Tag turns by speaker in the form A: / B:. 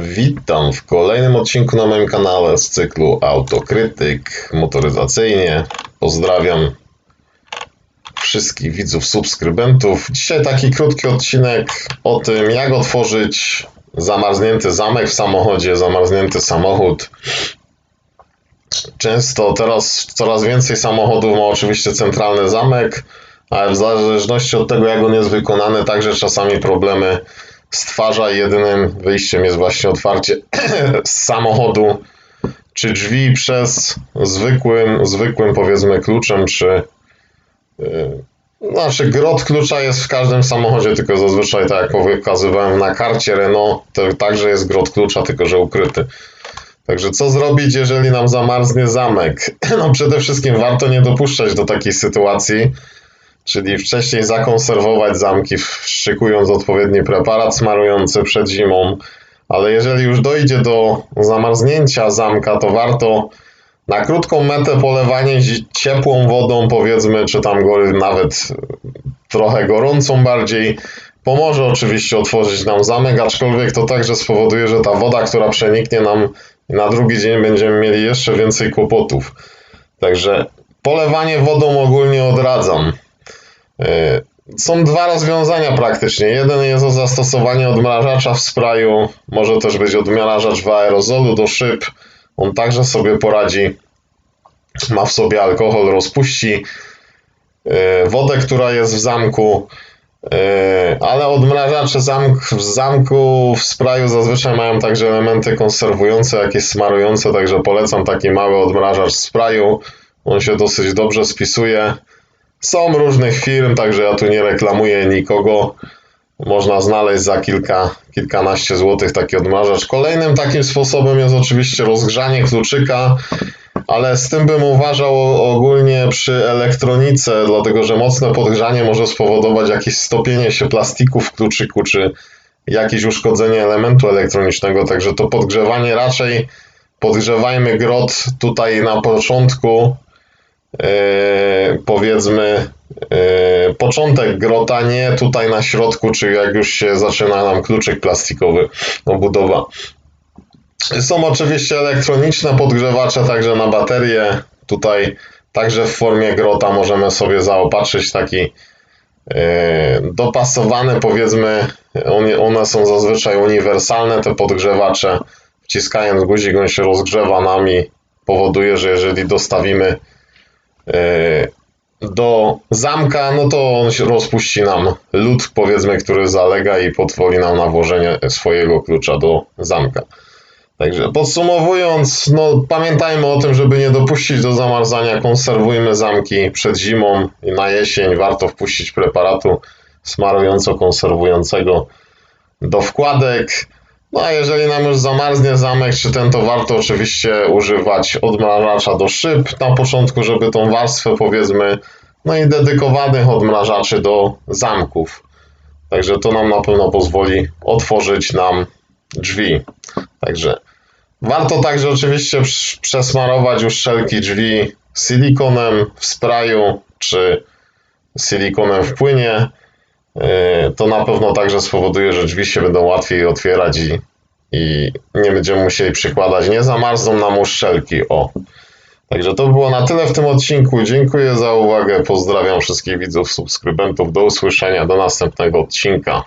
A: Witam w kolejnym odcinku na moim kanale z cyklu Autokrytyk motoryzacyjnie. Pozdrawiam wszystkich widzów, subskrybentów. Dzisiaj taki krótki odcinek o tym, jak otworzyć zamarznięty zamek w samochodzie, zamarznięty samochód. Często teraz coraz więcej samochodów ma oczywiście centralny zamek, ale w zależności od tego, jak on jest wykonany, także czasami problemy stwarza. Jedynym wyjściem jest właśnie otwarcie z samochodu czy drzwi przez zwykłym, zwykłym powiedzmy kluczem, czy yy, znaczy grot klucza jest w każdym samochodzie, tylko zazwyczaj tak jak pokazywałem na karcie Renault, to także jest grot klucza, tylko że ukryty. Także co zrobić, jeżeli nam zamarznie zamek? No przede wszystkim warto nie dopuszczać do takiej sytuacji, czyli wcześniej zakonserwować zamki, szykując odpowiedni preparat smarujący przed zimą. Ale jeżeli już dojdzie do zamarznięcia zamka, to warto na krótką metę polewanie ciepłą wodą, powiedzmy, czy tam go nawet trochę gorącą bardziej, pomoże oczywiście otworzyć nam zamek, aczkolwiek to także spowoduje, że ta woda, która przeniknie nam na drugi dzień będziemy mieli jeszcze więcej kłopotów. Także polewanie wodą ogólnie odradzam. E, są dwa rozwiązania praktycznie. Jeden jest o zastosowanie odmrażacza w sprayu, może też być odmrażacz w aerozolu do szyb. On także sobie poradzi. Ma w sobie alkohol, rozpuści e, wodę, która jest w zamku. E, ale odmrażacze zamk, w zamku w sprayu zazwyczaj mają także elementy konserwujące, jakieś smarujące, także polecam taki mały odmrażacz w sprayu. On się dosyć dobrze spisuje. Są różnych firm, także ja tu nie reklamuję nikogo. Można znaleźć za kilka, kilkanaście złotych taki odmrażacz. Kolejnym takim sposobem jest oczywiście rozgrzanie kluczyka, ale z tym bym uważał ogólnie przy elektronice, dlatego że mocne podgrzanie może spowodować jakieś stopienie się plastiku w kluczyku, czy jakieś uszkodzenie elementu elektronicznego, także to podgrzewanie raczej podgrzewajmy grot tutaj na początku, powiedzmy yy, początek grota, nie tutaj na środku, czy jak już się zaczyna nam kluczyk plastikowy obudowa. Są oczywiście elektroniczne podgrzewacze, także na baterie. Tutaj także w formie grota możemy sobie zaopatrzyć taki yy, dopasowany, powiedzmy, one są zazwyczaj uniwersalne, te podgrzewacze. Wciskając guzik, on się rozgrzewa nami, powoduje, że jeżeli dostawimy do zamka, no to on rozpuści nam lód, powiedzmy, który zalega i pozwoli nam na włożenie swojego klucza do zamka. Także podsumowując, no pamiętajmy o tym, żeby nie dopuścić do zamarzania, konserwujmy zamki przed zimą i na jesień warto wpuścić preparatu smarująco-konserwującego do wkładek. No a jeżeli nam już zamarznie zamek czy ten, to warto oczywiście używać odmrażacza do szyb na początku, żeby tą warstwę powiedzmy, no i dedykowanych odmrażaczy do zamków. Także to nam na pewno pozwoli otworzyć nam drzwi. Także warto także oczywiście przesmarować już wszelkie drzwi silikonem w sprayu czy silikonem w płynie. Yy, to na pewno także spowoduje, że drzwi się będą łatwiej otwierać i, i nie będziemy musieli przykładać, nie zamarzną nam uszczelki. O. Także to było na tyle w tym odcinku. Dziękuję za uwagę. Pozdrawiam wszystkich widzów, subskrybentów. Do usłyszenia, do następnego odcinka.